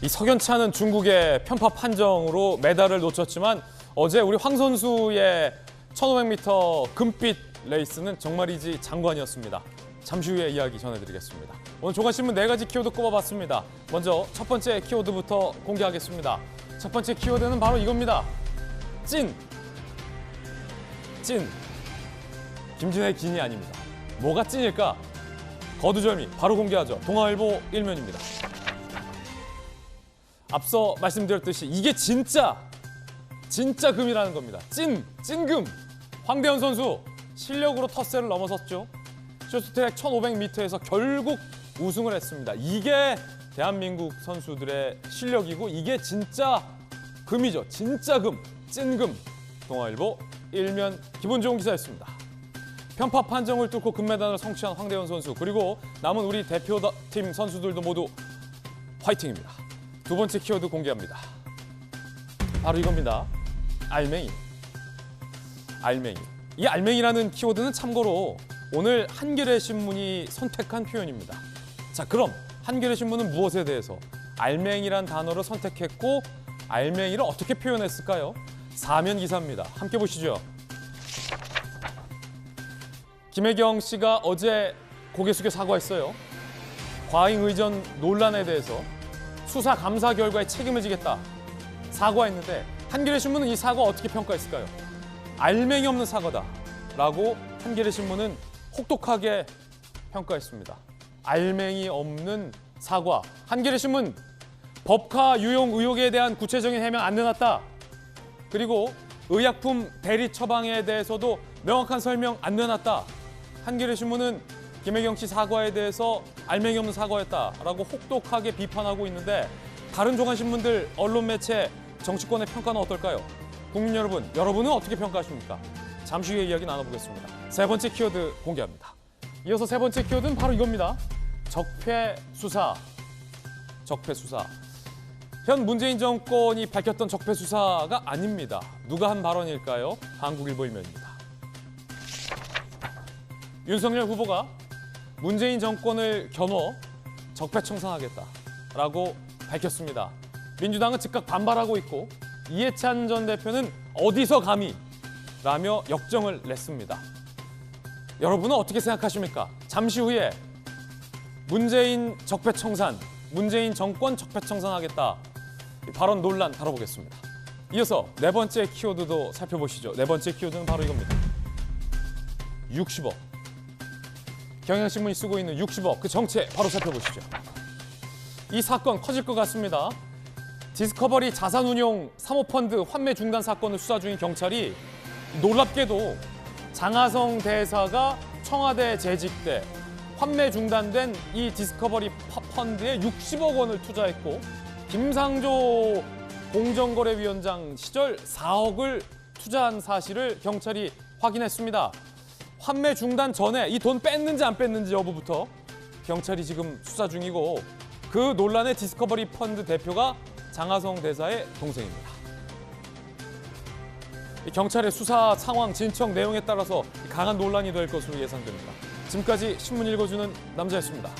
이 석연치 않은 중국의 편파 판정으로 메달을 놓쳤지만 어제 우리 황 선수의 1500m 금빛 레이스는 정말이지 장관이었습니다. 잠시 후에 이야기 전해드리겠습니다. 오늘 조간신문 네 가지 키워드 꼽아봤습니다. 먼저 첫 번째 키워드부터 공개하겠습니다. 첫 번째 키워드는 바로 이겁니다. 찐! 찐! 김진의 긴이 아닙니다. 뭐가 찐일까? 거두절미 바로 공개하죠. 동아일보 일면입니다. 앞서 말씀드렸듯이 이게 진짜 진짜 금이라는 겁니다. 찐 찐금 황대현 선수 실력으로 텃세를 넘어섰죠. 쇼트트랙 1500m에서 결국 우승을 했습니다. 이게 대한민국 선수들의 실력이고 이게 진짜 금이죠. 진짜 금, 찐금. 동아일보 일면 기분 좋은 기사였습니다. 편파 판정을 뚫고 금메달을 성취한 황대현 선수 그리고 남은 우리 대표팀 선수들도 모두 화이팅입니다. 두 번째 키워드 공개합니다. 바로 이겁니다. 알맹이. 알맹이. 이 알맹이라는 키워드는 참고로 오늘 한겨레 신문이 선택한 표현입니다. 자, 그럼 한겨레 신문은 무엇에 대해서 알맹이란 단어를 선택했고 알맹이를 어떻게 표현했을까요? 사면 기사입니다. 함께 보시죠. 김혜경 씨가 어제 고개 숙여 사과했어요. 과잉 의전 논란에 대해서 수사 감사 결과에 책임을 지겠다 사과했는데 한겨레 신문은 이 사과 어떻게 평가했을까요? 알맹이 없는 사과다라고 한겨레 신문은 혹독하게 평가했습니다. 알맹이 없는 사과. 한겨레 신문 법카 유용 의혹에 대한 구체적인 해명 안 내놨다. 그리고 의약품 대리 처방에 대해서도 명확한 설명 안 내놨다. 한겨레 신문은 김혜경 씨 사과에 대해서 알맹이 없는 사과였다라고 혹독하게 비판하고 있는데 다른 조간 신문들, 언론 매체, 정치권의 평가는 어떨까요? 국민 여러분, 여러분은 어떻게 평가하십니까? 잠시 후에 이야기 나눠보겠습니다. 세 번째 키워드 공개합니다. 이어서 세 번째 키워드는 바로 이겁니다. 적폐 수사. 적폐 수사. 현 문재인 정권이 밝혔던 적폐 수사가 아닙니다. 누가 한 발언일까요? 한국일보일면입니다. 윤석열 후보가 문재인 정권을 겨눠 적폐청산하겠다라고 밝혔습니다. 민주당은 즉각 반발하고 있고 이해찬 전 대표는 어디서 감히 라며 역정을 냈습니다. 여러분은 어떻게 생각하십니까? 잠시 후에 문재인 적폐청산, 문재인 정권 적폐청산하겠다 이 발언 논란 다뤄보겠습니다. 이어서 네 번째 키워드도 살펴보시죠. 네 번째 키워드는 바로 이겁니다. 60억. 경향신문이 쓰고 있는 60억 그 정체 바로 살펴보시죠. 이 사건 커질 것 같습니다. 디스커버리 자산운용 사모펀드 환매 중단 사건을 수사 중인 경찰이 놀랍게도 장하성 대사가 청와대 재직 때 환매 중단된 이 디스커버리 파- 펀드에 60억 원을 투자했고 김상조 공정거래위원장 시절 4억을 투자한 사실을 경찰이 확인했습니다. 환매 중단 전에 이 돈 뺐는지 안 뺐는지 여부부터 경찰이 지금 수사 중이고 그 논란의 디스커버리 펀드 대표가 장하성 대사의 동생입니다. 이 경찰의 수사 상황 진척 내용에 따라서 강한 논란이 될 것으로 예상됩니다. 지금까지 신문 읽어주는 남자였습니다.